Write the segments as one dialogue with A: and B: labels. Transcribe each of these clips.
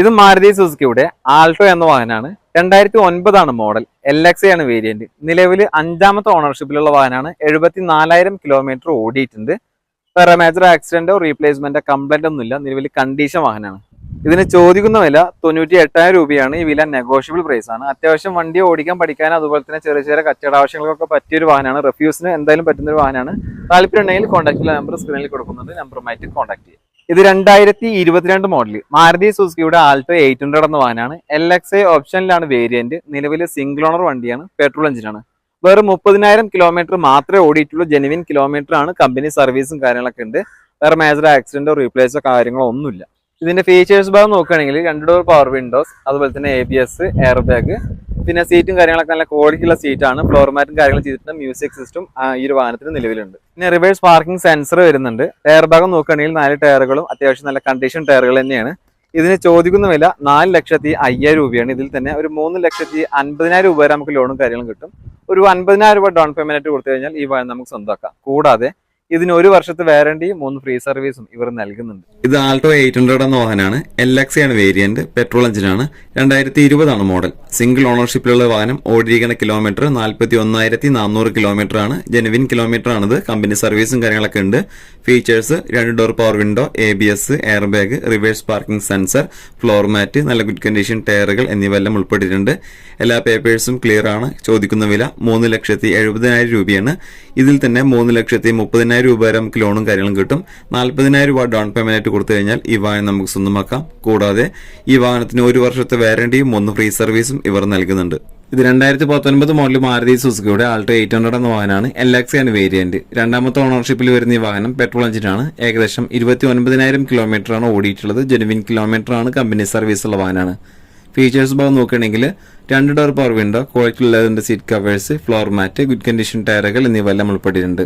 A: ഇത് മാരുതി സുസുക്കിയുടെ ആൾട്ടോ എന്ന വാഹനമാണ്. രണ്ടായിരത്തി ഒൻപതാണ് മോഡൽ എൽ എക്സ് ആണ് വേരിയന്റ് നിലവിൽ അഞ്ചാമത്തെ ഓണർഷിപ്പിലുള്ള വാഹനമാണ്. എഴുപത്തി നാലായിരം കിലോമീറ്റർ ഓടിയിട്ടുണ്ട് വേറെ മേജർ ആക്സിഡന്റോ റീപ്ലേസ്മെന്റോ കംപ്ലൈന്റ് ഒന്നുമില്ല. നിലവിൽ കണ്ടീഷൻ വാഹനമാണ്. ഇതിന് ചോദിക്കുന്ന വില തൊണ്ണൂറ്റി എട്ടായിരം രൂപയാണ്. ഈ വില നെഗോഷ്യബിൾ പ്രൈസ് ആണ്. അത്യാവശ്യം വണ്ടി ഓടിക്കാൻ പഠിക്കാൻ അതുപോലെ തന്നെ ചെറിയ ചെറിയ കച്ചവട ആവശ്യങ്ങൾക്കൊക്കെ പറ്റിയ ഒരു വാഹനമാണ്. റെഫ്യൂസിന് എന്തായാലും പറ്റുന്ന ഒരു വാഹനമാണ് താല്പര്യം ഉണ്ടെങ്കിൽ കോൺടാക്ട് നമ്പർ സ്ക്രീനിൽ കൊടുക്കുന്നുണ്ട്. നമ്പറുമായിട്ട് കോൺടാക്ട് ചെയ്യുക ഇത് രണ്ടായിരത്തി ഇരുപത്തിരണ്ട് മോഡൽ മാരുതി സുസുക്കിയുടെ ആൾട്ടോ എയ്റ്റ് ഹൺഡ്രഡ് എന്ന വാഹനമാണ് എൽ എക്സ് ഐ ഓപ്ഷനിലാണ് വേരിയന്റ് നിലവിലെ സിംഗിൾ ഓണർ വണ്ടിയാണ്. പെട്രോൾ എഞ്ചിനാണ് വെറും മുപ്പതിനായിരം കിലോമീറ്റർ മാത്രമേ ഓടിയിട്ടുള്ളൂ. ജെനുവിൻ കിലോമീറ്റർ ആണ്. കമ്പനി സർവീസും കാര്യങ്ങളൊക്കെ ഉണ്ട്. വേറെ മേജർ ആക്സിഡന്റോ റീപ്ലേസോ കാര്യങ്ങളോ ഒന്നുമില്ല. ഇതിന്റെ ഫീച്ചേഴ്സ് ഭാഗം നോക്കുകയാണെങ്കിൽ രണ്ട് ഡോർ പവർ വിൻഡോസ് അതുപോലെ തന്നെ A B S air bag പിന്നെ സീറ്റും കാര്യങ്ങളൊക്കെ നല്ല ക്വാളിറ്റി ഉള്ള സീറ്റാണ് ഫ്ലോർ മാറ്റും കാര്യങ്ങളും ചെയ്തിട്ട് മ്യൂസിക് സിസ്റ്റം ഈ ഒരു വാഹനത്തിന് നിലവിലുണ്ട്. പിന്നെ റിവേഴ്സ് പാർക്കിംഗ് സെൻസർ വരുന്നുണ്ട്. ടയർ ഭാഗം നോക്കുകയാണെങ്കിൽ നാല് ടയറുകളും അത്യാവശ്യം നല്ല കണ്ടീഷൻ ടയറുകൾ തന്നെയാണ്. ഇതിന് ചോദിക്കുന്ന വില നാല് ലക്ഷത്തി അയ്യായിരം രൂപയാണ്. ഇതിൽ തന്നെ ഒരു മൂന്ന് ലക്ഷത്തി അൻപതിനായിരം രൂപ വരെ നമുക്ക് ലോണും കാര്യങ്ങളും കിട്ടും. ഒരു അൻപതിനായിരം രൂപ ഡൗൺ പേയ്മെന്റ് കൊടുത്തു കഴിഞ്ഞാൽ ഈ വാഹനം നമുക്ക് സ്വന്തമാക്കാം. കൂടാതെ ഇതിന് ഒരു വർഷത്തെ വാറണ്ടിയും മൂന്ന് ഫ്രീ സർവീസും ഇവർ നൽകുന്നുണ്ട്.
B: ഇത് ആൾട്ടോ എയ്റ്റ് ഹൺഡ്രഡ് എന്ന വാഹനമാണ്. എൽ എക്സി ആണ് വേരിയന്റ് പെട്രോൾ എഞ്ചിനാണ് രണ്ടായിരത്തി ഇരുപതാണ് മോഡൽ സിംഗിൾ ഓണർഷിപ്പിലുള്ള വാഹനം ഓടിയിരിക്കുന്ന കിലോമീറ്റർ നാൽപ്പത്തി ഒന്നായിരത്തി നാനൂറ് കിലോമീറ്റർ ആണ്. ജെനുവിൻ കിലോമീറ്റർ ആണിത്. കമ്പനി സർവീസും കാര്യങ്ങളൊക്കെ ഉണ്ട്. ഫീച്ചേഴ്സ് രണ്ട് door power window A B S air bag reverse parking sensor floor mat നല്ല ഗുഡ് കണ്ടീഷൻ ടയറുകൾ എന്നിവയെല്ലാം ഉൾപ്പെട്ടിട്ടുണ്ട്. എല്ലാ പേപ്പേഴ്സും ക്ലിയർ ആണ്. ചോദിക്കുന്ന വില മൂന്ന് ലക്ഷത്തി എഴുപതിനായിരം രൂപയാണ്. ഇതിൽ തന്നെ മൂന്ന് ലക്ഷത്തി മുപ്പതിനായിരം രൂപ വരെ നമുക്ക് ലോണും കാര്യങ്ങളും കിട്ടും. നാൽപ്പതിനായിരം രൂപ ഡൗൺ പേയ്മെന്റ് ആയിട്ട് കൊടുത്തു കഴിഞ്ഞാൽ ഈ വാഹനം നമുക്ക് സ്വന്തമാക്കാം. കൂടാതെ ഈ വാഹനത്തിന് ഒരു വർഷത്തെ വാരണ്ടിയും ഒന്ന് ഫ്രീ സർവീസും ഇവർ നൽകുന്നുണ്ട്. ഇത് രണ്ടായിരത്തി പത്തൊൻപത് മോഡൽ മാരുതി സുസുക്കിയുടെ ആൾട്ടോ എയ്റ്റ് ഹൺഡ്രഡ് എന്ന വാഹനമാണ്. എൽ എക്സ് ആണ് വേരിയന്റ് രണ്ടാമത്തെ ഓണർഷിപ്പിൽ വരുന്ന ഈ വാഹനം പെട്രോൾ എഞ്ചിനാണ് ഏകദേശം ഇരുപത്തി ഒൻപതിനായിരം കിലോമീറ്റർ ആണ് ഓടിയിട്ടുള്ളത്. ജെനുവിൻ കിലോമീറ്റർ ആണ് കമ്പനി സർവീസ് ഉള്ള വാഹനമാണ്. ഫീച്ചേഴ്സ് ഭാഗം നോക്കുകയാണെങ്കിൽ രണ്ട് door power window quality ലെതറിന്റെ seat covers floor mat good condition ടയറുകൾ എന്നിവയെല്ലാം ഉൾപ്പെട്ടിട്ടുണ്ട്.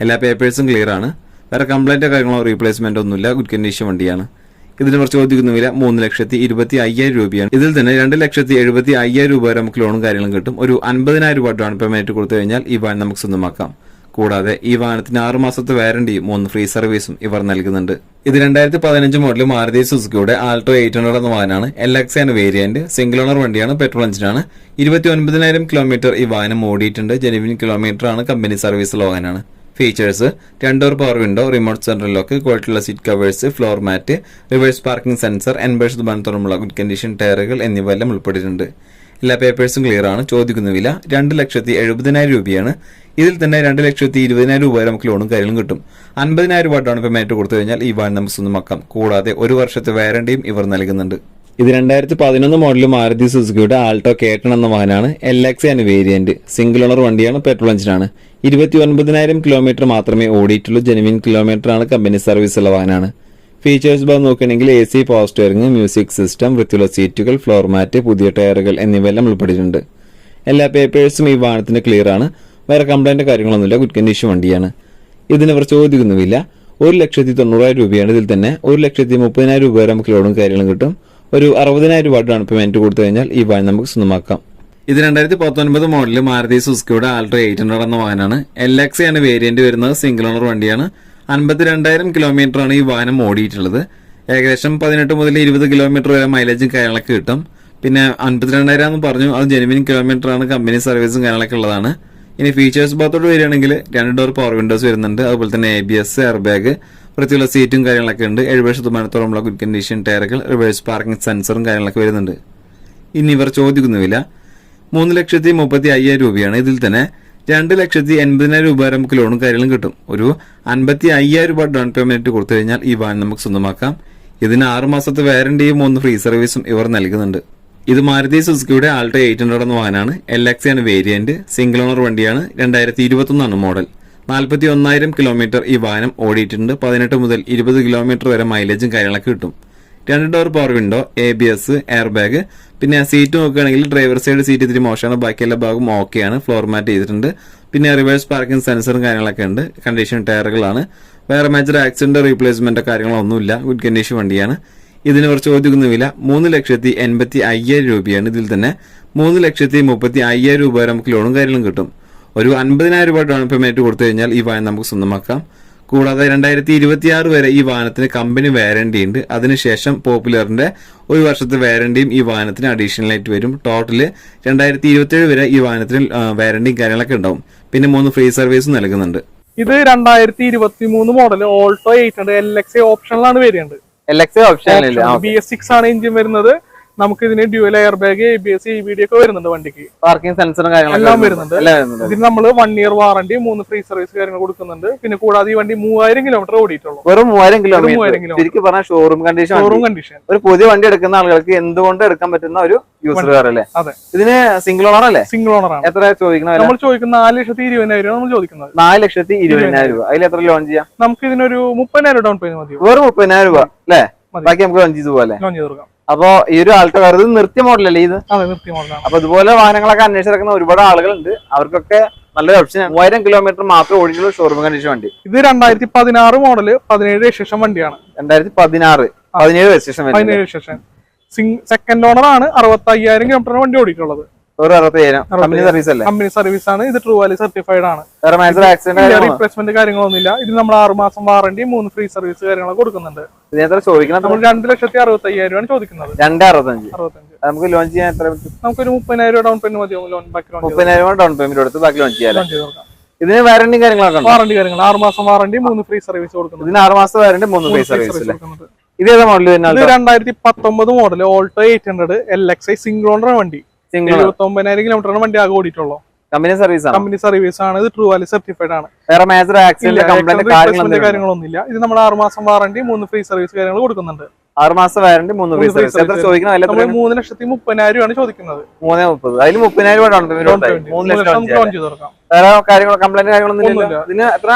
B: എല്ലാ പേപ്പേഴ്സും ക്ലിയർ ആണ്. വേറെ കംപ്ലൈന്റോ കാര്യങ്ങളോ റീപ്ലേസ്മെന്റോ ഒന്നുമില്ല ഗുഡ് കണ്ടീഷൻ വണ്ടിയാണ്. ഇതിന് കുറച്ച് ചോദിക്കുന്ന വില മൂന്ന് ലക്ഷത്തി ഇരുപത്തി അയ്യായിരം രൂപയാണ്. ഇതിൽ തന്നെ രണ്ട് ലക്ഷത്തി എഴുപത്തി അയ്യായിരം രൂപ വരെ നമുക്ക് ലോണും കാര്യങ്ങളും കിട്ടും. ഒരു അൻപതിനായിരം രൂപ ഡൗൺ പേയ്മെന്റ് കൊടുത്തു കഴിഞ്ഞാൽ ഈ വാഹനം നമുക്ക് സ്വന്തമാക്കാം. കൂടാതെ ഈ വാഹനത്തിന് ആറ് മാസത്തെ വാരണ്ടിയും മൂന്ന് ഫ്രീ സർവീസും ഇവർ നൽകുന്നുണ്ട്. ഇത് രണ്ടായിരത്തി പതിനഞ്ച് മോഡൽ മാരുതി സുസുക്കിയുടെ ആൾട്ടോ എയ്റ്റ് ഹൺഡ്രഡ് എന്ന വാഹനമാണ്. എൽ എക്സ് ആണ് വേരിയന്റ് സിംഗിൾ ഓണർ വണ്ടിയാണ്. പെട്രോൾ എഞ്ചിനാണ് ഇരുപത്തി ഒൻപതിനായിരം കിലോമീറ്റർ ഈ വാഹനം ഓടിയിട്ടുണ്ട്. ജെനുവിൻ കിലോമീറ്റർ ആണ്. കമ്പനി സർവീസുള്ള വാഹനമാണ്. Features രണ്ടോർ power window remote central lock ക്വാളിറ്റിയുള്ള seat covers floor mat reverse parking sensor എൺപത് ശതമാനത്തോളമുള്ള ഗുഡ് കണ്ടീഷൻ ടയറുകൾ എന്നിവ എല്ലാം ഉൾപ്പെട്ടിട്ടുണ്ട്. എല്ലാ പേപ്പേഴ്സും ക്ലിയർ ആണ്. ചോദിക്കുന്ന വില രണ്ട് ലക്ഷത്തി എഴുപതിനായിരം രൂപയാണ്. ഇതിൽ തന്നെ രണ്ട് ലക്ഷത്തി ഇരുപതിനായിരം രൂപ നമുക്ക് ലോണും കാര്യങ്ങളും കിട്ടും. അൻപതിനായിരം രൂപ ഡൗൺ പേയ്മെന്റ് കൊടുത്തു കഴിഞ്ഞാൽ ഈ വാഹനം നമുക്ക് സ്വന്തമാക്കാം. കൂടാതെ ഒരു വർഷത്തെ വാരണ്ടിയും ഇവർ നൽകുന്നുണ്ട്. ഇത് രണ്ടായിരത്തി പതിനൊന്ന് മോഡൽ മാരുതി സുസുക്കിയുടെ ആൾട്ടോ കേട്ടൺ എന്ന വാഹനമാണ് എൽ എക്സ് ആണ് വേരിയന്റ് സിംഗിൾ ഓണർ വണ്ടിയാണ് പെട്രോൾ എഞ്ചിനാണ് ഇരുപത്തി ഒൻപതിനായിരം കിലോമീറ്റർ മാത്രമേ ഓടിയിട്ടുള്ളൂ. ജെനുവിൻ കിലോമീറ്റർ ആണ് കമ്പനി സർവീസ് ഉള്ള വാഹനമാണ് ഫീച്ചേഴ്സ് ഭാഗം നോക്കുകയാണെങ്കിൽ A C power music system വൃത്തിയുള്ള സീറ്റുകൾ ഫ്ലോർ മാറ്റ് പുതിയ ടയറുകൾ എന്നിവയെല്ലാം ഉൾപ്പെട്ടിട്ടുണ്ട്. എല്ലാ പേപ്പേഴ്സും ഈ വാഹനത്തിന് ക്ലിയർ ആണ്. വേറെ കംപ്ലൈന്റ് കാര്യങ്ങളൊന്നുമില്ല. ഗുഡ് കണ്ടീഷൻ വണ്ടിയാണ്. ഇതിന് അവർ ചോദിക്കുന്നുമില്ല. ഒരു ലക്ഷത്തി തൊണ്ണൂറായിരം രൂപയാണ് ഇതിൽ തന്നെ. ഒരു ലക്ഷത്തി മുപ്പതിനായിരം രൂപ വരെ നമുക്ക് ലോണും കാര്യങ്ങളും കിട്ടും. ഒരു അറുപതിനായിരം രൂപ ഡൗൺ പേയ്മെന്റ് കൊടുത്തു കഴിഞ്ഞാൽ ഈ വാഹനം നമുക്ക് സ്വന്തമാക്കാം. ഇത് രണ്ടായിരത്തി പത്തൊൻപത് മോഡൽ മാരുതി സുസുക്കിയുടെ ആൾട്രോ എയ്റ്റ് ഹൺഡ്രഡ് എന്ന വാഹനമാണ്. എൽ എക്സ് ആണ് വേരിയന്റ് വരുന്നത് സിംഗിൾ ഓണർ വണ്ടിയാണ്. അൻപത്തിരണ്ടായിരം കിലോമീറ്റർ ആണ് ഈ വാഹനം ഓടിയിട്ടുള്ളത്. ഏകദേശം പതിനെട്ട് മുതൽ ഇരുപത് കിലോമീറ്റർ വരെ മൈലേജും കാര്യങ്ങളൊക്കെ കിട്ടും. പിന്നെ അൻപത്തിരണ്ടായിരം എന്ന് പറഞ്ഞു അത് ജെനുവിൻ കിലോമീറ്റർ ആണ് കമ്പനി സർവീസും കാര്യങ്ങളൊക്കെ ഉള്ളതാണ്. ഇനി ഫീച്ചേഴ്സ് ഭാഗത്തോട് വരികയാണെങ്കിൽ രണ്ട് ഡോർ പവർ വിൻഡോസ് വരുന്നുണ്ട്. അതുപോലെ തന്നെ A B S air bag വൃത്തിയുള്ള സീറ്റും കാര്യങ്ങളൊക്കെ ഉണ്ട്. എഴുപത് ശതമാനത്തോളമുള്ള ഗുഡ് കണ്ടീഷൻ ടയറുകൾ റിവേഴ്സ് പാർക്കിംഗ് സെൻസറും കാര്യങ്ങളൊക്കെ വരുന്നുണ്ട്. ഇനി ഇവർ വില മൂന്ന് ലക്ഷത്തി മുപ്പത്തി അയ്യായിരം രൂപയാണ്. ഇതിൽ തന്നെ രണ്ട് ലക്ഷത്തി എൺപതിനായിരം രൂപ വരെ നമുക്ക് ലോണും കാര്യങ്ങളും കിട്ടും. ഒരു അൻപത്തി അയ്യായിരം രൂപ ഡൗൺ പേയ്മെന്റ് കൊടുത്തു കഴിഞ്ഞാൽ ഈ വാൻ നമുക്ക് സ്വന്തമാക്കാം. ഇതിന് ആറ് മാസത്തെ വാറണ്ടിയും ഒന്ന് ഫ്രീ സർവീസും ഇവർ നൽകുന്നുണ്ട്. ഇത് മാരുതി സുസുക്കിയുടെ ആൾട്ടോ എയ്റ്റ് ഹൺഡ്രഡ് എന്ന വാഹനമാണ്. എൽ എക്സ് ആണ് വേരിയന്റ് സിംഗിൾ ഓണർ വണ്ടിയാണ്. രണ്ടായിരത്തി ഇരുപത്തൊന്നാണ് മോഡൽ നാൽപ്പത്തി ഒന്നായിരം കിലോമീറ്റർ ഈ വാഹനം ഓടിയിട്ടുണ്ട്. പതിനെട്ട് മുതൽ ഇരുപത് കിലോമീറ്റർ വരെ മൈലേജും കാര്യങ്ങളൊക്കെ കിട്ടും. രണ്ട് door power window A B S air bag പിന്നെ സീറ്റ് നോക്കുകയാണെങ്കിൽ ഡ്രൈവർ സൈഡ് സീറ്റ് ഇത്തിരി മോശമാണ്. ബാക്കി എല്ലാ ഭാഗവും ഓക്കെയാണ് ഫ്ലോർ മാറ്റ് ചെയ്തിട്ടുണ്ട്. പിന്നെ റിവേഴ്സ് പാർക്കിംഗ് സെൻസറും കാര്യങ്ങളൊക്കെ ഉണ്ട്. കണ്ടീഷൻ ടയറുകളാണ് വേറെ മേജർ ആക്സിഡന്റ് റീപ്ലേസ്മെന്റ് കാര്യങ്ങളൊന്നുമില്ല. ഗുഡ് കണ്ടീഷൻ വണ്ടിയാണ്. ഇതിന് കുറച്ച് ചോദിക്കുന്ന വില. മൂന്ന് ലക്ഷത്തി എൺപത്തി അയ്യായിരം രൂപയാണ് ഇതിൽ തന്നെ. മൂന്ന് ലക്ഷത്തി മുപ്പത്തി അയ്യായിരം രൂപ വരെ നമുക്ക് ലോണും കാര്യങ്ങളും കിട്ടും. ഒരു അൻപതിനായിരം രൂപ ഡൗൺ പേയ്മെന്റ് കൊടുത്തു കഴിഞ്ഞാൽ ഈ വാഹനം നമുക്ക് സ്വന്തമാക്കാം. കൂടാതെ രണ്ടായിരത്തി ഇരുപത്തി ആറ് വരെ ഈ വാഹനത്തിന് കമ്പനി വാരണ്ടി ഉണ്ട്. അതിനുശേഷം പോപ്പുലറിന്റെ
C: ഒരു വർഷത്തെ വാരണ്ടിയും ഈ വാഹനത്തിന് അഡീഷണൽ ആയിട്ട് വരും. ടോട്ടൽ രണ്ടായിരത്തി ഇരുപത്തിയേഴ് വരെ ഈ വാഹനത്തിന് വാരണ്ടിയും കാര്യങ്ങളൊക്കെ ഉണ്ടാവും. പിന്നെ മൂന്ന് ഫ്രീ സർവീസും നൽകുന്നുണ്ട്.
D: ഇത് രണ്ടായിരത്തി ഇരുപത്തി മൂന്ന് model Alto eight hundred L X ഓപ്ഷനിലാണ് വരുന്നത്
B: L X option
D: B S six ആണ് എഞ്ചിൻ വരുന്നത്. നമുക്ക് ഇതിന് dual air bag A B S E B D ഒക്കെ വരുന്നുണ്ട് വണ്ടിക്ക്.
B: പാർക്കിംഗ് സെൻസറും
D: എല്ലാം വരുന്നുണ്ട്. ഇതിന് നമ്മൾ വൺ ഇയർ വാറണ്ടി മൂന്ന് ഫ്രീ സർവീസ് കാര്യങ്ങൾ കൊടുക്കുന്നുണ്ട്. പിന്നെ കൂടാതെ ഈ വണ്ടി മൂവായിരം കിലോമീറ്റർ ഓടിയിട്ടുള്ളൂ.
B: വെറും മൂവായിരം കിലോമീറ്റർ. ശരിക്കും പറഞ്ഞാൽ ഷോറൂം കണ്ടീഷൻ
D: ഷോറൂം കണ്ടീഷൻ
B: ഒരു പുതിയ വണ്ടി എടുക്കുന്ന ആളുകൾക്ക് എന്തുകൊണ്ട് എടുക്കാൻ പറ്റുന്ന ഒരു യൂസർ കാർ അല്ലേ?
D: അതെ.
B: ഇതിന് സിംഗിൾ ഓണർ അല്ലേ?
D: സിംഗിൾ ഓണർ ആണ്.
B: എത്ര ചോദിക്കുന്ന
D: നമ്മൾ ചോദിക്കുന്ന നാല് ലക്ഷത്തി ഇരുപതിനായിരം നമ്മൾ ചോദിക്കുന്നത്.
B: നാല് ലക്ഷത്തി ഇരുപതിനായിരം രൂപ. അതിൽ എത്ര ലോൺ ചെയ്യാം?
D: നമുക്ക് ഇതിനൊരു മുപ്പതിനായിരം ഡൗൺ പേയ്മെന്റ് മതി.
B: വെറും മുപ്പതിനായിരം രൂപ അല്ലേ? ബാക്കി നമുക്ക് ലോഞ്ച് ചെയ്ത് പോലെ
D: ലോഞ്ച് ചെയ്ത് കൊടുക്കാം.
B: അപ്പൊ ഈ ഒരു ആൾട്ടോ കാർ ഇത് നിർത്തിയ മോഡലല്ലേ ഇത്?
D: മോഡലാണ്.
B: അപ്പൊ ഇതുപോലെ വാഹനങ്ങളൊക്കെ അന്വേഷിച്ചിറക്കുന്ന ഒരുപാട് ആളുകളുണ്ട്. അവർക്കൊക്കെ നല്ലൊരു ഓപ്ഷൻ മൂവായിരം കിലോമീറ്റർ മാത്രം ഓടിക്കുള്ളൂ ഷോറൂം കണ്ടീഷൻ വണ്ടി.
D: ഇത് രണ്ടായിരത്തി പതിനാറ് മോഡൽ പതിനേഴ് രജിസ്ട്രേഷൻ വണ്ടിയാണ്.
B: രണ്ടായിരത്തി പതിനാറ് പതിനേഴ് രജിസ്ട്രേഷൻ
D: പതിനേഴ് രജിസ്ട്രേഷൻ. സെക്കൻഡ് ഓണർ ആണ് അറുപത്തി അയ്യായിരം കിലോമീറ്റർ വണ്ടി ഓടിയിട്ടുള്ളത്.
B: കമ്പനി സർവീസ് അല്ലേ?
D: കമ്പനി സർവീസ് ആണ്. ഇത് ട്രൂ വാലി സർട്ടിഫൈഡ് ആണ്. റീപ്ലേസ്മെന്റ് കാര്യങ്ങളൊന്നുമില്ല. ഇത് നമ്മൾ ആറ് മാസം വാറണ്ടി മൂന്ന് ഫ്രീ സർവീസ് കാര്യങ്ങളൊക്കെ കൊടുക്കുന്നുണ്ട്.
B: ഇതിന് ചോദിക്കണം
D: നമ്മൾ രണ്ട് ലക്ഷത്തി അറുപത്തി അയ്യായിരം രൂപയാണ് ചോദിക്കുന്നത്.
B: രണ്ട് അറുപത്തഞ്ച്.
D: അറുപത്തഞ്ച്.
B: നമുക്ക് ലോൺ ചെയ്യാൻ എത്ര
D: നമുക്കൊരു മുപ്പതിനായിരം ഡൗൺ പേയ്മെന്റ് മതിയാവും ലോൺ ബാക്കി
B: മുപ്പതിനായിരം ഡൗൺ പേയ്മെന്റ് കൊടുത്ത് ബാക്കി ലോൺ ഇതിന് വാറണ്ടി കാര്യങ്ങളൊക്കെ
D: വാറണ്ടി കാര്യങ്ങൾ. ആറ് മാസം വാറണ്ടി മൂന്ന് ഫ്രീ സർവീസ് കൊടുക്കുന്നത്
B: ഇതിന് ആറ് മാസം വാറണ്ടി മൂന്ന്
D: ഫ്രീ
B: സർവീസ് ഇത് ഏതാ മോഡൽ
D: രണ്ടായിരത്തി പത്തൊമ്പത് model Alto eight hundred L X I single owner വണ്ടി. എഴുപത്തി ഒമ്പതിനായിരം കിലോമീറ്ററാണ് വണ്ടി ആകെ ഓടിയിട്ടുള്ളൂ.
B: കമ്പനി സർവീസ് ആണ്?
D: കമ്പനി സർവീസ് ആണ്. ഇത് ട്രൂ വാലി സർട്ടിഫൈഡ് ആണ്.
B: വേറെ മേജർ ആക്സിഡന്റ് കംപ്ലൈന്റ് കാര്യങ്ങൾ
D: replacement കാര്യങ്ങളൊന്നുമില്ല. ഇത് നമ്മൾ ആറ് മാസം വാറണ്ടി മൂന്ന് ഫ്രീ സർവീസ് കാര്യങ്ങൾ കൊടുക്കുന്നുണ്ട്.
B: ആറ് മാസം വാറന്റി മൂന്ന്
D: ഫ്രീ
B: സർവീസ് എത്ര ചോദിക്കണം അതിൽ
D: നമ്മൾ മൂന്ന് ലക്ഷത്തി മുപ്പതിനായിരം രൂപയാണ് ചോദിക്കുന്നത്.
B: മൂന്നേ മുപ്പത്. അതിൽ മുപ്പതിനായിരം മൂന്ന് ലക്ഷം വേറെ കാര്യങ്ങളോ കംപ്ലൈന്റ് കാര്യങ്ങളൊന്നും ഇല്ല? ഇതിന് എത്ര?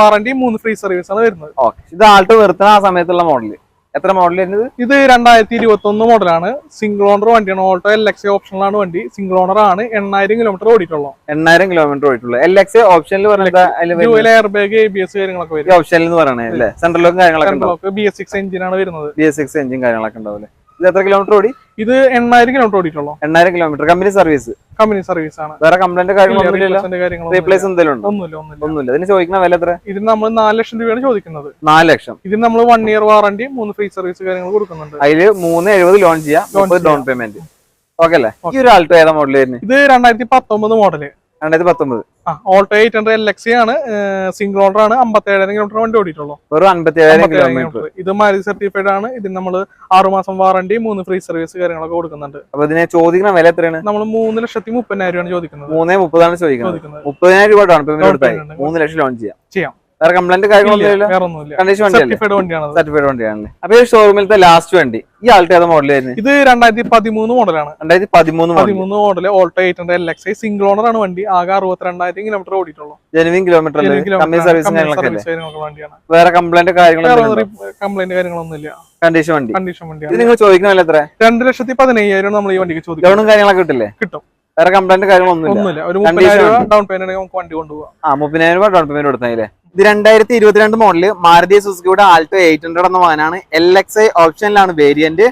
D: വാറണ്ടി മൂന്ന് ഫ്രീ സർവീസ് ആണ് വരുന്നത്.
B: ഇത് ആൾട്ട് നിർത്തുന്ന ആ സമയത്തുള്ള മോഡൽ എത്ര മോഡൽ വരുന്നത്?
D: ഇത് രണ്ടായിരത്തി ഇരുപത്തി ഒന്ന് മോഡലാണ് സിംഗിൾ ഓണർ വണ്ടിയാണ് ഓൾട്ടോ എൽ എക്സ് ഓപ്ഷനിലാണ് വണ്ടി. സിംഗിൾ ഓണർ ആണ്. എണ്ണായിരം കിലോമീറ്റർ ഓടിയിട്ടുള്ളൂ.
B: എണ്ണായിരം കിലോമീറ്റർ ഓടിയിട്ടുള്ളൂ. എൽ എക്സ് ഓപ്ഷനിൽ
D: air bag A B S കാര്യങ്ങളൊക്കെ വരും.
B: ഓപ്ഷനിൽ എന്ന് പറയണേ അല്ലേ? സെൻട്രൽ ലോക്കും കാര്യങ്ങളൊക്കെ
D: ബി എസ് സിക്സ് എഞ്ചിനാണ് വരുന്നത്.
B: ബി എസ് സിക്സ് എഞ്ചിൻ കാര്യങ്ങളൊക്കെ ഉണ്ടാവും ഇത് എത്ര കിലോമീറ്റർ ഓടി?
D: ഇത് എണ്ണായിരം കിലോമീറ്റർ ഓടിയിട്ടുള്ളൂ?
B: എണ്ണായിരം kilometre company service
D: company service ആണ്.
B: വേറെ കംപ്ലൈന്റ് റീപ്ലേസ് എന്തെങ്കിലും
D: ഒന്നുമില്ല
B: ഇതിന് ചോദിക്കുന്ന വില എത്ര?
D: ഇതിന് നമ്മൾ നാല് ലക്ഷം രൂപയാണ് ചോദിക്കുന്നത്.
B: നാല് ലക്ഷം.
D: ഇതിന് നമ്മൾ വൺ ഇയർ വാറണ്ടി മൂന്ന് ഫ്രീ സർവീസ് കാര്യങ്ങൾ കൊടുക്കുന്നുണ്ട്.
B: അതിൽ മൂന്ന് എഴുപത് ലോൺ ചെയ്യാം ഡൗൺ പേയ്മെന്റ് ഓക്കെ അല്ലേ? ഈ ഒരു ആൾട്ടോ ഏതാ മോഡൽ
D: ഇത് രണ്ടായിരത്തി പത്തൊമ്പത് മോഡൽ
B: രണ്ടായിരത്തി പത്തൊമ്പത്.
D: Alto eight hundred L X I ആണ് സിംഗിൾ ആണ് അമ്പത്തി ഏഴായിരം കിലോമീറ്റർ വണ്ടി ഓടിയിട്ടുള്ളൂ.
B: വെറും അൻപത്തി ഏഴായിരം
D: 57,000
B: കിലോമീറ്റർ.
D: ഇത് സർട്ടിഫൈഡ് ആണ് ഇതിന് നമ്മൾ വാറണ്ടി മൂന്ന് ഫ്രീ സർവീസ് കാര്യങ്ങളൊക്കെ കൊടുക്കുന്നുണ്ട്.
B: അപ്പൊ ഇതിനെ ചോദിക്കുന്ന വില എത്രയാണ്?
D: നമ്മൾ മൂന്ന് ലക്ഷത്തി മുപ്പതിനായിരം രൂപയാണ് ചോദിക്കുന്നത്.
B: മൂന്നേ മുപ്പതാണ് ചോദിക്കുന്നത്.
D: ചോദിക്കുന്നത്.
B: മുപ്പതിനായിരം രൂപ ഡൗൺ പേയ്മെന്റ് കൊടുത്താൽ മൂന്ന് ലക്ഷം ലോൺ ചെയ്യാം.
D: ചെയ്യാം.
B: വേറെ കംപ്ലൈന്റ് കാര്യങ്ങളൊന്നും
D: സർട്ടിഫൈഡ് വണ്ടിയാണ്
B: സർട്ടിഫൈഡ് അപ്പൊ ഈ ഷോറൂമിലത്തെ ലാസ്റ്റ് വണ്ടി ഈ ആൾട്ട് ഏതാ മോഡൽ ആയിരുന്നു
D: ഇത് രണ്ടായിരത്തി പതിമൂന്ന് മോഡലാണ്
B: രണ്ടായിരത്തി പതിമൂന്ന് മോഡൽ
D: പതിമൂന്ന് model Alto eight hundred L X single owner ആണ് വണ്ടി. ആകെ അറുപത്തിരണ്ടായിരത്തി കിലോമീറ്റർ ഓടിയിട്ടുള്ളൂ.
B: ജനുവിൻ കിലോമീറ്റർ
D: വണ്ടിയാണ്.
B: വേറെ കംപ്ലൈന്റ് കാര്യങ്ങളൊന്നും
D: കംപ്ലൈന്റ് കാര്യങ്ങളൊന്നുമില്ല
B: കണ്ടീഷൻ വണ്ടി
D: കണ്ടീഷൻ
B: വണ്ടി.
D: വണ്ടിയാണ്.
B: നിങ്ങൾ ചോദിക്കുന്ന എത്ര
D: രണ്ട് ലക്ഷത്തി പതിനയ്യായിരം നമ്മൾ ഈ വണ്ടിക്ക് ചോദിക്കും
B: ലോണും കാര്യങ്ങളൊക്കെ കിട്ടില്ലേ?
D: കിട്ടും.
B: വേറെ കംപ്ലൈന്റ് കാര്യങ്ങളൊന്നും ഇല്ല.
D: ഒരു മുപ്പതിനായിരം. ഡൗൺ പേയ്മെന്റ് നമുക്ക് വണ്ടി കൊണ്ടുപോകാം
B: ആ മുപ്പതിനായിരം രൂപ ഡൗൺ പേയ്മെന്റ് കൊടുത്തല്ലേ ഇത് രണ്ടായിരത്തി ഇരുപത്തിരണ്ട് മോഡൽ മാരുതി സുസുക്കിയുടെ ആൾട്ടോ എയ്റ്റ് ഹൺഡ്രഡ് എന്ന വാഹനമാണ് എൽ എക്സ് ഐ ഓപ്ഷനിലാണ് വേരിയന്റ്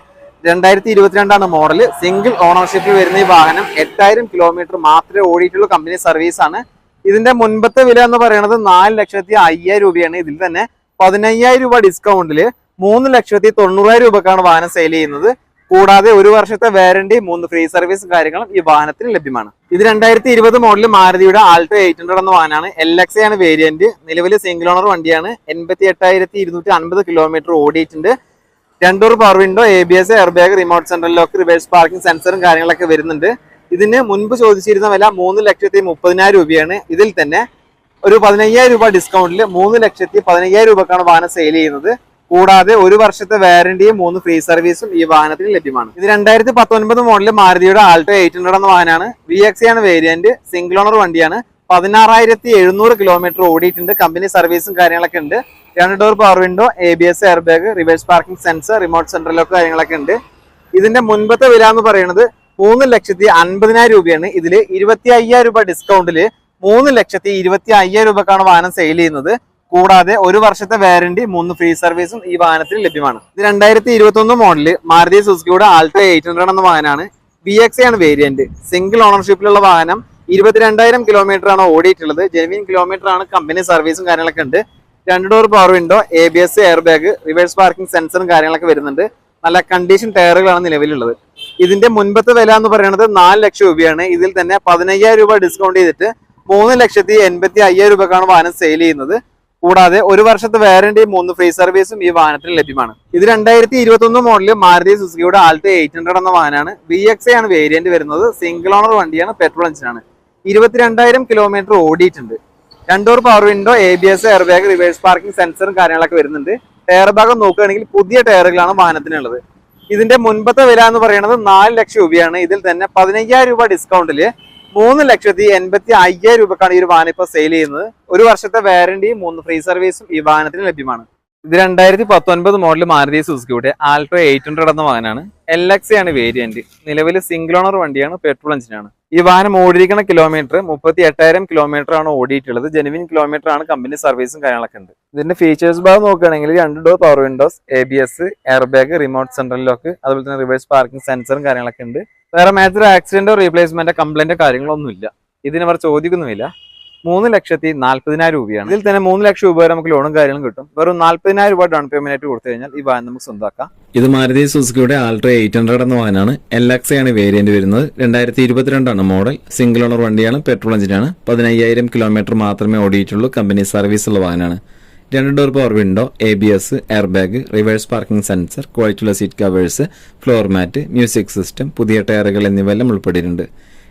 B: രണ്ടായിരത്തി ഇരുപത്തിരണ്ടാണ് മോഡൽ സിംഗിൾ ഓണർഷിപ്പിൽ വരുന്ന ഈ വാഹനം എട്ടായിരം കിലോമീറ്റർ മാത്രമേ ഓടിയിട്ടുള്ള കമ്പനി സർവീസ് ആണ്. ഇതിന്റെ മുൻപത്തെ വില എന്ന് പറയുന്നത് നാല് ലക്ഷത്തി അയ്യായിരം രൂപയാണ്. ഇതിൽ തന്നെ പതിനയ്യായിരം രൂപ ഡിസ്കൗണ്ടിൽ മൂന്ന് ലക്ഷത്തി തൊണ്ണൂറായിരം രൂപക്കാണ് വാഹനം സെയിൽ ചെയ്യുന്നത്. കൂടാതെ ഒരു വർഷത്തെ വാരണ്ടി മൂന്ന് ഫ്രീ സർവീസും കാര്യങ്ങളും ഈ വാഹനത്തിന് ലഭ്യമാണ്. ഇത് രണ്ടായിരത്തി ഇരുപത് മോഡൽ മാരുതിയുടെ ആൾട്ടോ എയ്റ്റ് ഹൺഡ്രഡ് എന്ന വാഹനമാണ്. എൽ എക്സ് ആണ് വേരിയന്റ് നിലവിൽ സിംഗിൾ ഓണർ വണ്ടിയാണ്. എൺപത്തി എട്ടായിരത്തി ഇരുന്നൂറ്റി അൻപത് കിലോമീറ്റർ ഓടിയിട്ടുണ്ട്. രണ്ടൂർ power window A B S air bag remote central lock reverse parking സെൻസറും കാര്യങ്ങളൊക്കെ വരുന്നുണ്ട്. ഇതിന് മുൻപ് ചോദിച്ചിരുന്ന വില മൂന്ന് ലക്ഷത്തി മുപ്പതിനായിരം രൂപയാണ്. ഇതിൽ തന്നെ ഒരു പതിനയ്യായിരം രൂപ ഡിസ്കൗണ്ടിൽ മൂന്ന് ലക്ഷത്തി പതിനയ്യായിരം രൂപക്കാണ് വാഹനം സെയിൽ ചെയ്യുന്നത്. കൂടാതെ ഒരു വർഷത്തെ വാറണ്ടിയും മൂന്ന് ഫ്രീ സർവീസും ഈ വാഹനത്തിന് ലഭ്യമാണ്. ഇത് രണ്ടായിരത്തി പത്തൊൻപത് മോഡൽ മാരുതിയുടെ ആൾട്ടോ എയ്റ്റ് ഹൺഡ്രഡ് എന്ന വാഹനമാണ്. വി എക്സ് ആണ് വേരിയന്റ് സിംഗിൾ ഓണർ വണ്ടിയാണ്. പതിനാറായിരത്തി എഴുന്നൂറ് കിലോമീറ്റർ ഓടിയിട്ടുണ്ട് കമ്പനി സർവീസും കാര്യങ്ങളൊക്കെ ഉണ്ട്. രണ്ട് door power window A B S air bag reverse parking sensor remote central lock കാര്യങ്ങളൊക്കെ ഉണ്ട്. ഇതിന്റെ മുൻപത്തെ വില എന്ന് പറയുന്നത് മൂന്ന് ലക്ഷത്തി അൻപതിനായിരം രൂപയാണ്. ഇതിൽ ഇരുപത്തി അയ്യായിരം രൂപ ഡിസ്കൗണ്ടിൽ മൂന്ന് ലക്ഷത്തി ഇരുപത്തി അയ്യായിരം രൂപക്കാണ് വാഹനം സെയിൽ ചെയ്യുന്നത്. കൂടാതെ ഒരു വർഷത്തെ വാരണ്ടി മൂന്ന് ഫ്രീ സർവീസും ഈ വാഹനത്തിൽ ലഭ്യമാണ്. ഇത് രണ്ടായിരത്തി ഇരുപത്തി ഒന്ന് മോഡൽ മാരുതി സുസുക്കിയുടെ ആൾട്ടോ എയ്റ്റ് ഹൺഡ്രഡ് എന്ന വാഹനമാണ്. ബി എക്സ് ആണ് വേരിയന്റ് സിംഗിൾ ഓണർഷിപ്പിലുള്ള വാഹനം. ഇരുപത്തിരണ്ടായിരം കിലോമീറ്റർ ആണ് ഓടിയിട്ടുള്ളത്. ജെനുവിൻ കിലോമീറ്റർ ആണ് കമ്പനി സർവീസും കാര്യങ്ങളൊക്കെ ഉണ്ട്. രണ്ട് door power window A B S air bag reverse parking സെൻസറും കാര്യങ്ങളൊക്കെ വരുന്നുണ്ട്. നല്ല കണ്ടീഷൻ ടയറുകളാണ് നിലവിലുള്ളത്. ഇതിന്റെ മുൻപത്തെ വില എന്ന് പറയുന്നത് നാല് ലക്ഷം രൂപയാണ്. ഇതിൽ തന്നെ പതിനയ്യായിരം രൂപ ഡിസ്കൗണ്ട് ചെയ്തിട്ട് മൂന്ന് ലക്ഷത്തി എൺപത്തി അയ്യായിരം രൂപക്കാണ് വാഹനം സെയിൽ ചെയ്യുന്നത്. കൂടാതെ ഒരു വർഷത്തെ വാറന്റിയും മൂന്ന് ഫ്രീ സർവീസും ഈ വാഹനത്തിന് ലഭ്യമാണ്. ഇത് രണ്ടായിരത്തി ഇരുപത്തി ഒന്ന് മോഡലിൽ മാരുതി സുസുക്കിയുടെ ആൾട്ടോ എയ്റ്റ് ഹൺഡ്രഡ് എന്ന വാഹനമാണ്. ബി എക്സ് ആണ് വേരിയന്റ് വരുന്നത്. സിംഗിൾ ഓണർ വണ്ടിയാണ് പെട്രോൾ എഞ്ചിനാണ് ഇരുപത്തിരണ്ടായിരം കിലോമീറ്റർ ഓടിയിട്ടുണ്ട്. രണ്ടോർ power window A B S air bag reverse parking സെൻസറും കാര്യങ്ങളൊക്കെ വരുന്നുണ്ട്. ടയർ ഭാഗം നോക്കുകയാണെങ്കിൽ പുതിയ ടയറുകളാണ് വാഹനത്തിനുള്ളത്. ഇതിന്റെ മുൻപത്തെ വില എന്ന് പറയുന്നത് നാല് ലക്ഷം രൂപയാണ്. ഇതിൽ തന്നെ പതിനയ്യായിരം രൂപ ഡിസ്കൗണ്ടിൽ മൂന്ന് ലക്ഷത്തി എൺപത്തി അയ്യായിരം രൂപക്കാണ് ഈ ഒരു വാഹനം ഇപ്പോൾ സെയിൽ ചെയ്യുന്നത്. ഒരു വർഷത്തെ വാറന്റിയും മൂന്ന് ഫ്രീ സർവീസും ഈ വാഹനത്തിന് ലഭ്യമാണ്. ഇത് രണ്ടായിരത്തി പത്തൊൻപത് മോഡൽ മാരുതി സുസുക്കിയുടെ ആൾട്രോ എയ്റ്റ് ഹൺഡ്രഡ് എന്ന വാഹനമാണ്. എൽ എക്സ് ആണ് വേരിയന്റ് നിലവിൽ സിംഗിൾ ഓണർ വണ്ടിയാണ് പെട്രോൾ എഞ്ചിനാണ് ഈ വാഹനം ഓടിയിരിക്കുന്ന കിലോമീറ്റർ മുപ്പത്തി എട്ടായിരം കിലോമീറ്റർ ആണ് ഓടിയിട്ടുള്ളത്. ജെനുവിൻ കിലോമീറ്റർ ആണ് കമ്പനി സർവീസും കാര്യങ്ങളൊക്കെ ഉണ്ട്. ഇതിന്റെ ഫീച്ചേഴ്സ് ഭാഗം നോക്കുകയാണെങ്കിൽ രണ്ട് door power windows A B S air bag remote central lock അതുപോലെ തന്നെ റിവേഴ്സ് പാർക്കിംഗ് സെൻസറും കാര്യങ്ങളൊക്കെ ഉണ്ട്. വേറെ മേജർ ആക്സിഡന്റോ റീപ്ലേസ്മെന്റോ കംപ്ലൈന്റോ കാര്യങ്ങളൊന്നുമില്ല. ഇതിന് അവർ ചോദിക്കുന്നുമില്ല മൂന്ന് ലക്ഷത്തി നാല്പതിനായിരം രൂപയാണ്. ഇതിൽ തന്നെ മൂന്ന് ലക്ഷം രൂപ നമുക്ക് ലോണും കാര്യങ്ങളും കിട്ടും. വെറും നാല്പതിനായിരം രൂപ ഡൗൺ പേയ്മെന്റ് ആയിട്ട് കൊടുത്തു കഴിഞ്ഞാൽ ഈ വാഹനം നമുക്ക് സ്വന്തമാക്കാം.
C: ഇത് മാരുതി സുസുക്കിയുടെ ആൾട്രോ എയ്റ്റ് ഹൺഡ്രഡ് എന്ന വാഹനമാണ്. എൽ എക്സ് ആണ് വേരിയന്റ് വരുന്നത്. രണ്ടായിരത്തി ഇരുപത്തിരണ്ടാണ് മോഡൽ. സിംഗിൾ ഓണർ വണ്ടിയാണ് പെട്രോൾ എഞ്ചിനാണ്. പതിനയ്യായിരം കിലോമീറ്റർ മാത്രമേ ഓടിയിട്ടുള്ളൂ. കമ്പനി സർവീസ് ഉള്ള വാഹനമാണ്. രണ്ട് door power window A B S air bag reverse parking sensor ക്വാളിറ്റിയുള്ള seat covers floor mat music system പുതിയ ടയറുകൾ എന്നിവയെല്ലാം ഉൾപ്പെട്ടിട്ടുണ്ട്.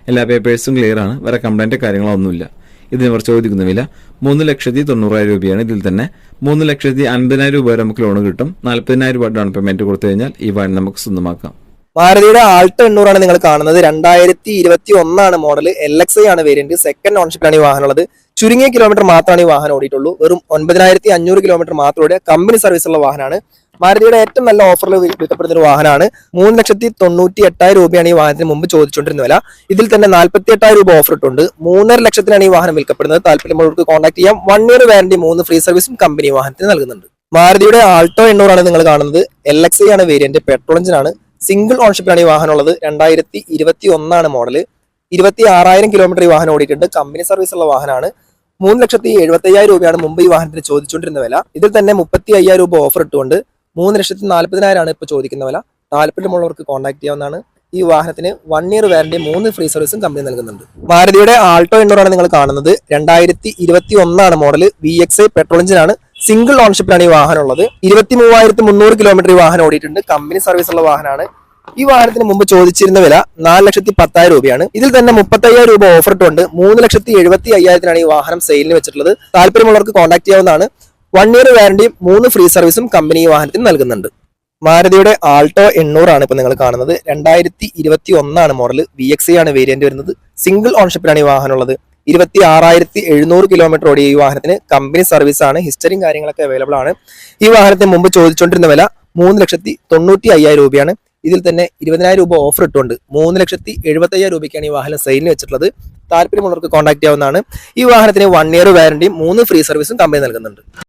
C: എല്ലാ പേപ്പേഴ്സും ക്ലിയർ ആണ്. വേറെ കംപ്ലൈന്റ് കാര്യങ്ങളൊന്നുമില്ല. ഇതിന് ഇവർ ചോദിക്കുന്ന വില മൂന്ന് ലക്ഷത്തി തൊണ്ണൂറായിരം രൂപയാണ്. ഇതിൽ തന്നെ മൂന്ന് ലക്ഷത്തി അൻപതിനായിരം രൂപ വരെ നമുക്ക് ലോൺ കിട്ടും. നാൽപ്പതിനായിരം രൂപ ഡൗൺ പേയ്മെന്റ് കൊടുത്തു കഴിഞ്ഞാൽ ഈ വാഹനം നമുക്ക് സ്വന്തമാക്കാം.
E: മാരുതിയുടെ ആൾട്ടോ എണ്ണൂറാണ് നിങ്ങൾ കാണുന്നത്. രണ്ടായിരത്തി ഇരുപത്തി ഒന്നാണ് മോഡൽ എൽ എക്സ് ഐ ആണ് വേരിയന്റ് സെക്കൻഡ് ഓൺഷിപ്പിലാണ് ഈ വാഹനം ഉള്ളത് ചുരുങ്ങിയ കിലോമീറ്റർ മാത്രമാണ് ഈ വാഹനം ഓടിയിട്ടുള്ളൂ. വെറും ഒൻപതിനായിരത്തി അഞ്ഞൂറ് കിലോമീറ്റർ മാത്രം ഓടിയ കമ്പനി സർവീസ് ഉള്ള വാഹനമാണ്. മാരുതിയുടെ ഏറ്റവും നല്ല ഓഫറിൽ വിൽക്കപ്പെടുന്ന ഒരു വാഹനമാണ്. മൂന്ന് ലക്ഷത്തി തൊണ്ണൂറ്റി എട്ടായിരം രൂപയാണ് ഈ വാഹനത്തിന് മുമ്പ് ചോദിച്ചുകൊണ്ടിരുന്ന വില. ഇതിൽ തന്നെ നാൽപ്പത്തി എട്ടായിരം രൂപ ഓഫർ ഇട്ടുണ്ട്. മൂന്നര ലക്ഷത്തിനാണ് ഈ വാഹനം വിൽക്കപ്പെടുന്നത്. താല്പര്യമുള്ളവർക്ക് കോൺടാക്ട് ചെയ്യാം. വൺ ഇയർ വാറന്റി മൂന്ന് ഫ്രീ സർവീസും കമ്പനി വാഹനത്തിന് നൽകുന്നുണ്ട്. മാരുതിയുടെ ആൾട്ടോ എണ്ണൂറാണ് നിങ്ങൾ കാണുന്നത്. എൽ എക്സ് ആണ് വേരിയന്റ് പെട്രോൾ എഞ്ചിനാണ് സിംഗിൾ ഓൺഷിപ്പിലാണ് ഈ വാഹനം ഉള്ളത് രണ്ടായിരത്തി ഇരുപത്തി ഒന്നാണ് മോഡൽ ഇരുപത്തി ആറായിരം കിലോമീറ്റർ ഈ വാഹനം ഓടിയിട്ടുണ്ട്. കമ്പനി സർവീസ് ഉള്ള വാഹനമാണ്. മൂന്ന് ലക്ഷത്തി എഴുപത്തി അയ്യായിരം രൂപയാണ് ഈ വാഹനത്തിന് ചോദിച്ചുകൊണ്ടിരുന്ന വില. ഇതിൽ തന്നെ മുപ്പത്തി അയ്യായിരം രൂപ ഓഫർ ഇട്ടുകൊണ്ട് മൂന്ന് ലക്ഷത്തി നാല്പതിനായിരമാണ് ഇപ്പോൾ ചോദിക്കുന്ന വില. താല്പര്യമുള്ളവർക്ക് കോൺടാക്ട് ചെയ്യാവുന്നതാണ്. ഈ വാഹനത്തിന് വൺ ഇയർ വാറന്റി മൂന്ന് ഫ്രീ സർവീസും കമ്പനി നൽകുന്നുണ്ട്. മാരുതിയുടെ ആൾട്ടോ എണ്ണൂറാണ് നിങ്ങൾ കാണുന്നത്. രണ്ടായിരത്തി ഇരുപത്തി ഒന്നാണ് model V X I petrol എഞ്ചിനാണ് സിംഗിൾ ഓൺഷിപ്പിലാണ് ഈ വാഹനം ഉള്ളത് ഇരുപത്തി മൂവായിരത്തി മുന്നൂറ് കിലോമീറ്റർ ഈ വാഹനം ഓടിയിട്ടുണ്ട്. കമ്പനി സർവീസ് ഉള്ള വാഹനമാണ്. ഈ വാഹനത്തിന് മുമ്പ് ചോദിച്ചിരുന്ന വില നാല് ലക്ഷത്തി പത്തായിരം രൂപയാണ്. ഇതിൽ തന്നെ മുപ്പത്തി അയ്യായിരം രൂപ ഓഫർ ഇട്ടുണ്ട്. മൂന്ന് ലക്ഷത്തി എഴുപത്തി അയ്യായിരത്തിനാണ് ഈ വാഹനം സെയിലിന് വെച്ചിട്ടുള്ളത്. താല്പര്യമുള്ളവർക്ക് കോൺടാക്ട് ചെയ്യാവുന്നതാണ്. വൺ ഇയർ വാറന്റിയും മൂന്ന് ഫ്രീ സർവീസും കമ്പനി ഈ വാഹനത്തിന് നൽകുന്നുണ്ട്. മാരുതിയുടെ ആൾട്ടോ എണ്ണൂറാണ് ഇപ്പൊ നിങ്ങൾ കാണുന്നത്. രണ്ടായിരത്തി ഇരുപത്തി ഒന്നാണ് മോഡൽ വി ആണ് വേരിയന്റ് വരുന്നത്. സിംഗിൾ ഓൺഷിപ്പിലാണ് ഈ വാഹനം ഉള്ളത്. ഇരുപത്തി ആറായിരത്തി എഴുന്നൂറ് കിലോമീറ്റർ ഓടിയ ഈ വാഹനത്തിന് കമ്പനി സർവീസ് ആണ്. ഹിസ്റ്ററിയും കാര്യങ്ങളൊക്കെ അവൈലബിൾ ആണ്. ഈ വാഹനത്തിന് മുമ്പ് ചോദിച്ചുകൊണ്ടിരുന്ന വില മൂന്ന് ലക്ഷത്തി തൊണ്ണൂറ്റി അയ്യായിരം രൂപയാണ്. ഇതിൽ തന്നെ ഇരുപതിനായിരം രൂപ ഓഫർ ഇട്ടുണ്ട്. മൂന്ന് ലക്ഷത്തി എഴുപത്തി അയ്യായിരം രൂപയ്ക്കാണ് ഈ വാഹനം സെയിലിന് വെച്ചിട്ടുള്ളത്. താല്പര്യമുള്ളവർക്ക് കോൺടാക്ട് ചെയ്യാവുന്നതാണ്. ഈ വാഹനത്തിന് വൺ ഇയർ വാറണ്ടിയും മൂന്ന് ഫ്രീ സർവീസും കമ്പനി നൽകുന്നുണ്ട്.